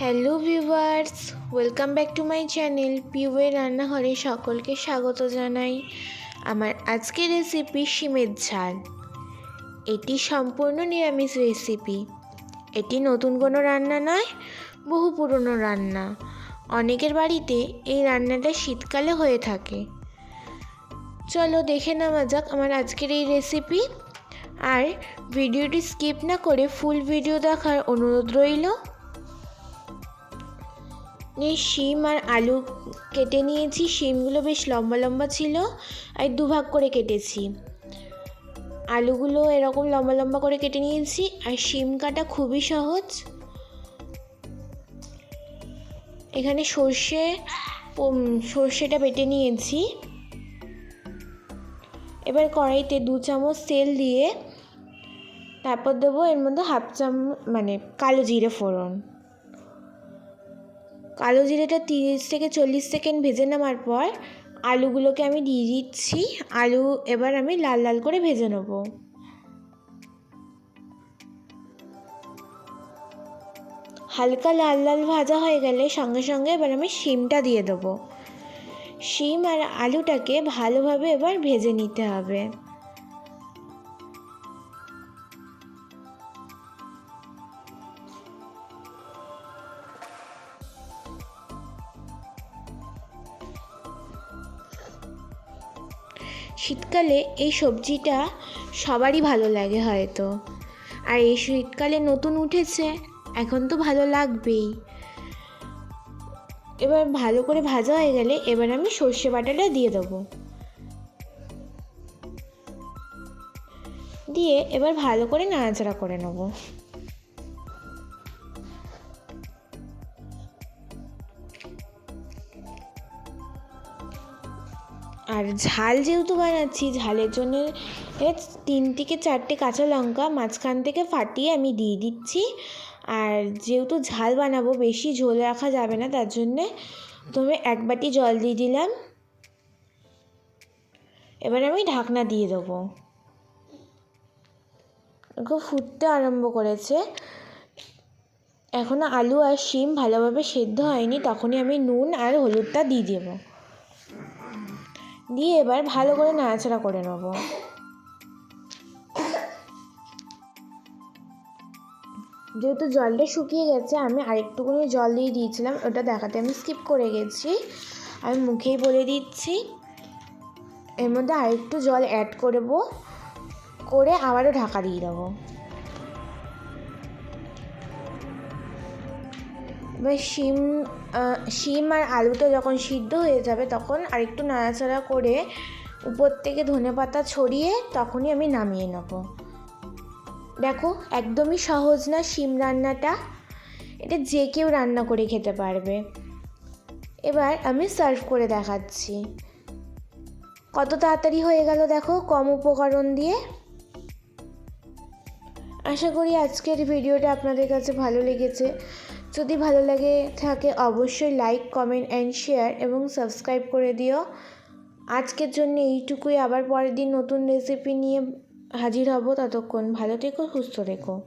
Hello viewers, welcome back to my channel পিউয়ে রান্নাঘরে সকলকে স্বাগত জানাই। আমার আজকের রেসিপি শিমের ঝাল। এটি সম্পূর্ণ নিরামিষ রেসিপি এটি নতুন কোনো রান্না নয়, বহু পুরনো রান্না। অনেকের বাড়িতে এই রান্নাটা শীতকালে হয়ে থাকে। চলো দেখে নেওয়া যাক আমার আজকের এই রেসিপি আর ভিডিওটি স্কিপ না করে ফুল ভিডিও দেখার অনুরোধ রইল। নিয়ে শিম আর আলু কেটে নিয়েছি। শিমগুলো বেশ লম্বা লম্বা ছিল, আর দুভাগ করে কেটেছি। আলুগুলো এরকম লম্বা লম্বা করে কেটে নিয়েছি, আর শিম কাটা খুবই সহজ। এখানে সর্ষে সর্ষেটা বেটে নিয়েছি। এবার কড়াইতে দু চামচ তেল দিয়ে তারপর দেবো এর মধ্যে হাফ চামচ মানে কালো জিরে ফোড়ন। কালো জিরেটা তিরিশ থেকে চল্লিশ সেকেন্ড ভেজে নেওয়ার পর আলুগুলোকে আমি দিয়ে দিচ্ছি। আলু এবার আমি লাল লাল করে ভেজে নেব। হালকা লাল লাল ভাজা হয়ে গেলে সঙ্গে সঙ্গে এবার আমি শিমটা দিয়ে দেবো। শিম আর আলুটাকে ভালোভাবে এবার ভেজে নিতে হবে। শীতকালে এই সবজিটা সবারই ভালো লাগে হয়তো। আর এই শীতকালে নতুন উঠেছে, এখন তো ভালো লাগবেই। এবার ভালো করে ভাজা হয়ে গেলে এবার আমি সর্ষে বাটাটা দিয়ে দেবো। দিয়ে এবার ভালো করে নাড়াচাড়া করে নেব। আর ঝাল যেহেতু বানাচ্ছি, ঝালের জন্য তিন থেকে চারটে কাঁচা লঙ্কা মাঝখান থেকে ফাটিয়ে আমি দিয়ে দিচ্ছি। আর যেহেতু ঝাল বানাবো, বেশি ঝোল রাখা যাবে না, তার জন্যে প্রথমে এক বাটি জল দিয়ে দিলাম। এবার আমি ঢাকনা দিয়ে দেবো। খুব ফুটতে আরম্ভ করেছে। এখনও আলু আর শিম ভালোভাবে সেদ্ধ হয়নি, তখনই আমি নুন আর হলুদটা দিয়ে দেবো। দিয়ে এবার ভালো করে নাড়াচাড়া করে নেব। যেহেতু জলটা শুকিয়ে গেছে, আমি আরেকটুকুনি জল দিয়ে দিয়েছিলাম, ওটা দেখাতে আমি স্কিপ করে গেছি। আমি মুখেই বলে দিচ্ছি। এর মধ্যে আরেকটু জল অ্যাড করব করে আবারও ঢাকা দিয়ে দেবো। এবার শিম শিম আর আলুটা যখন সিদ্ধ হয়ে যাবে তখন আরেকটু নাড়াচাড়া করে উপর থেকে ধনে পাতা ছড়িয়ে তখনই আমি নামিয়ে নেব। দেখো, একদমই সহজ না শিম রান্নাটা। এটা যে কেউ রান্না করে খেতে পারবে। এবার আমি সার্ভ করে দেখাচ্ছি। কত তাড়াতাড়ি হয়ে গেল দেখো, কম উপকরণ দিয়ে। আশা করি আজকের ভিডিওটা আপনাদের কাছে ভালো লেগেছে। যদি ভালো লাগে থাকে অবশ্যই লাইক কমেন্ট অ্যান্ড শেয়ার এবং সাবস্ক্রাইব করে দিও। আজকের জন্য এইটুকুই। আবার পরের দিন নতুন রেসিপি নিয়ে হাজির হব। ততক্ষণ ভালো থেকো, সুস্থ থেকো।